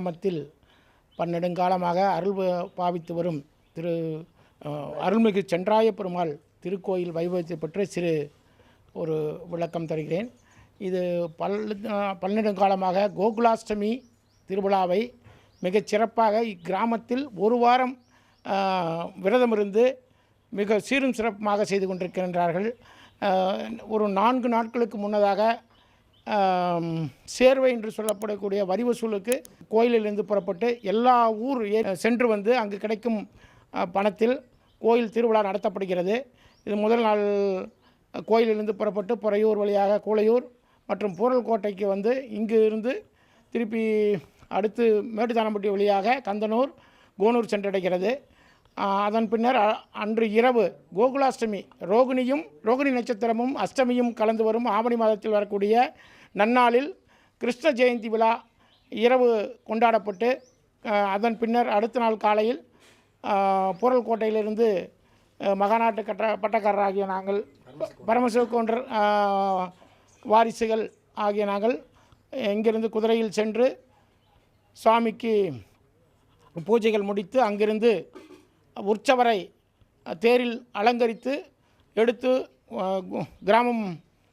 கிராமத்தில் பன்னெடுங்காலமாக அருள் பாவித்து வரும் திரு அருள்மிகு சென்றாய பெருமாள் திருக்கோயில் வைபவத்தை பற்றி சிறு ஒரு விளக்கம் தருகிறேன். இது பல் பன்னெடுங்காலமாக கோகுலாஷ்டமி திருவிழாவை மிகச் சிறப்பாக இக்கிராமத்தில் ஒரு வாரம் விரதம் விரதமிருந்து மிக சீரும் சிறப்புமாக செய்து கொண்டிருக்கின்றார்கள். ஒரு நான்கு நாட்களுக்கு முன்னதாக சேர்வை என்று சொல்லப்படக்கூடிய வரி வசூலுக்கு கோயிலிலிருந்து புறப்பட்டு எல்லா ஊர் சென்று வந்து அங்கு கிடைக்கும் பணத்தில் கோயில் திருவிழா நடத்தப்படுகிறது. இது முதல் நாள் கோயிலிலிருந்து புறப்பட்டு புறையூர் வழியாக கூளையூர் மற்றும் பூரல்கோட்டைக்கு வந்து இங்கு இருந்து திருப்பி அடுத்து மேட்டுத்தானம்பட்டி வழியாக கந்தனூர் கோனூர் சென்றடைகிறது. அதன் பின்னர் அன்று இரவு கோகுலாஷ்டமி ரோகிணியும் ரோகிணி நட்சத்திரமும் அஷ்டமியும் கலந்து வரும் ஆவணி மாதத்தில் வரக்கூடிய நன்னாளில் கிருஷ்ண ஜெயந்தி விழா இரவு கொண்டாடப்பட்டு அதன் பின்னர் அடுத்த நாள் காலையில் ஆஹ் பூரல்கோட்டையிலிருந்து மகாநாட்டு கட்ட பட்டக்காரராகிய நாங்கள் பரமசிவக்கவுண்டர் வாரிசுகள் ஆகிய நாங்கள் இங்கிருந்து குதிரையில் சென்று சுவாமிக்கு பூஜைகள் முடித்து அங்கிருந்து உற்சவரை தேரில் அலங்கரித்து எடுத்து கிராமம்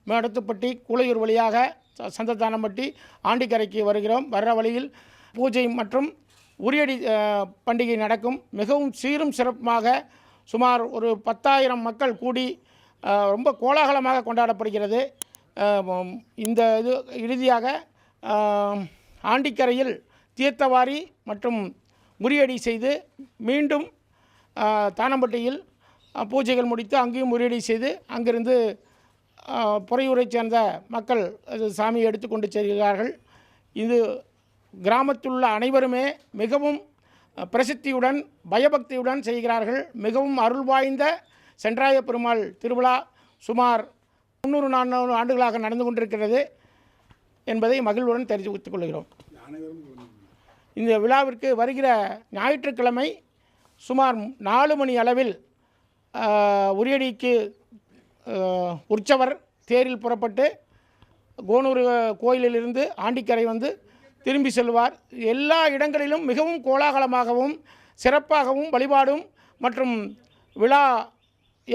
மேடத்துப்பட்டி குளையூர் வழியாக ச- சந்தத்தானம்பட்டி ஆண்டிக்கரைக்கு வருகிறோம். வர்ற வழியில் பூஜை மற்றும் உரியடி பண்டிகை நடக்கும். மிகவும் சீரும் சிறப்புமாக சுமார் ஒரு பத்தாயிரம் மக்கள் கூடி ரொம்ப கோலாகலமாக கொண்டாடப்படுகிறது. இந்த இது இறுதியாக ஆண்டிக்கரையில் தீர்த்தவாரி மற்றும் முறியடி செய்து மீண்டும் தானம்பட்டியில் பூஜைகள் முடித்து அங்கேயும் முறியடி செய்து அங்கிருந்து ஆஹ், பொறையூரைச் சேர்ந்த மக்கள் சாமியை எடுத்துக்கொண்டு செல்கிறார்கள். இது கிராமத்தில் உள்ள அனைவருமே மிகவும் பிரசித்தியுடன் பயபக்தியுடன் செய்கிறார்கள். மிகவும் அருள் வாய்ந்த சென்றாய பெருமாள் திருவிழா சுமார் முந்நூறு நானூறு ஆண்டுகளாக நடந்து கொண்டிருக்கிறது என்பதை மகிழ்வுடன் தெரிவித்துக் கொள்கிறோம். இந்த விழாவிற்கு வருகிற ஞாயிற்றுக்கிழமை சுமார் நாலு மணி அளவில் உரியடிக்கு உற்சவர் தேரில் புறப்பட்டு கோனூர் கோயிலிலிருந்து ஆண்டிக்கரை வந்து திரும்பி செல்வார். எல்லா இடங்களிலும் மிகவும் கோலாகலமாகவும் சிறப்பாகவும் வழிபாடும் மற்றும் விழா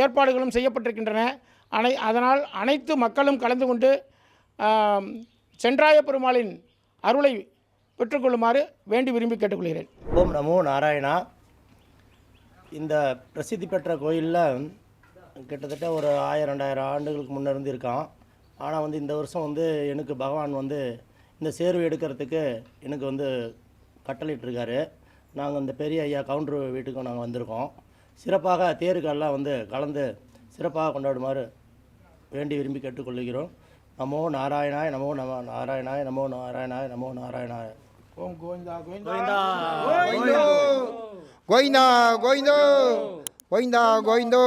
ஏற்பாடுகளும் செய்யப்பட்டிருக்கின்றன. அனை அதனால் அனைத்து மக்களும் கலந்து கொண்டு சென்றாய பெருமாளின் அருளை பெற்றுக்கொள்ளுமாறு வேண்டி விரும்பி கேட்டுக்கொள்கிறேன். ஓம் நமோ நாராயணா. இந்த பிரசித்தி பெற்ற கோயிலில் கிட்டத்தட்ட ஒரு ஆயிரம் ரெண்டாயிரம் ஆண்டுகளுக்கு முன்னே இருந்து இருக்கான் ஆனால் வந்து இந்த வருஷம் வந்து எனக்கு பகவான் வந்து இந்த சேர்வு எடுக்கிறதுக்கு எனக்கு வந்து கட்டளையிட்டிருக்காரு. நாங்கள் இந்த பெரிய ஐயா கவுண்டர் வீட்டுக்கும் நாங்கள் வந்திருக்கோம். சிறப்பாக தேருக்கெல்லாம் வந்து கலந்து சிறப்பாக கொண்டாடுமாறு வேண்டி விரும்பி கேட்டுக்கொள்கிறோம். நமோ நாராயணாய் நமோ நம நாராயணாய் நமோ நாராயணாய் நமோ நாராயணாய். ఓం గోవిందా గోవిందా గోవిందో గోవిందా గోవిందో గోవిందా గోవిందో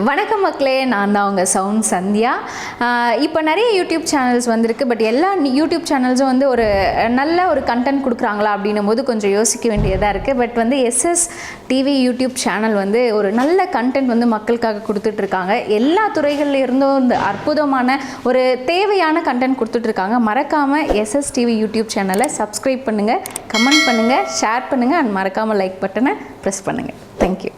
வணக்கம் மக்களே நான் தான் உங்கள் சவுண்ட் சந்தியா. இப்போ நிறைய யூடியூப் சேனல்ஸ் வந்திருக்கு பட் எல்லா யூடியூப் சேனல்ஸும் வந்து ஒரு நல்ல ஒரு கண்டென்ட் கொடுக்குறாங்களா அப்படின்னும் போது கொஞ்சம் யோசிக்க வேண்டியதாக இருக்குது பட் வந்து எஸ்எஸ் டிவி யூடியூப் சேனல் வந்து ஒரு நல்ல கண்டென்ட் வந்து மக்களுக்காக கொடுத்துட்ருக்காங்க. எல்லா துறைகள்லேருந்தும் இந்த அற்புதமான ஒரு தேவையான கண்டென்ட் கொடுத்துட்ருக்காங்க. மறக்காமல் எஸ்எஸ் டிவி யூடியூப் சேனலை சப்ஸ்கிரைப் பண்ணுங்கள் கமெண்ட் பண்ணுங்கள் ஷேர் பண்ணுங்கள் அண்ட் மறக்காமல் லைக் பட்டனை ப்ரெஸ் பண்ணுங்கள் தேங்க்யூ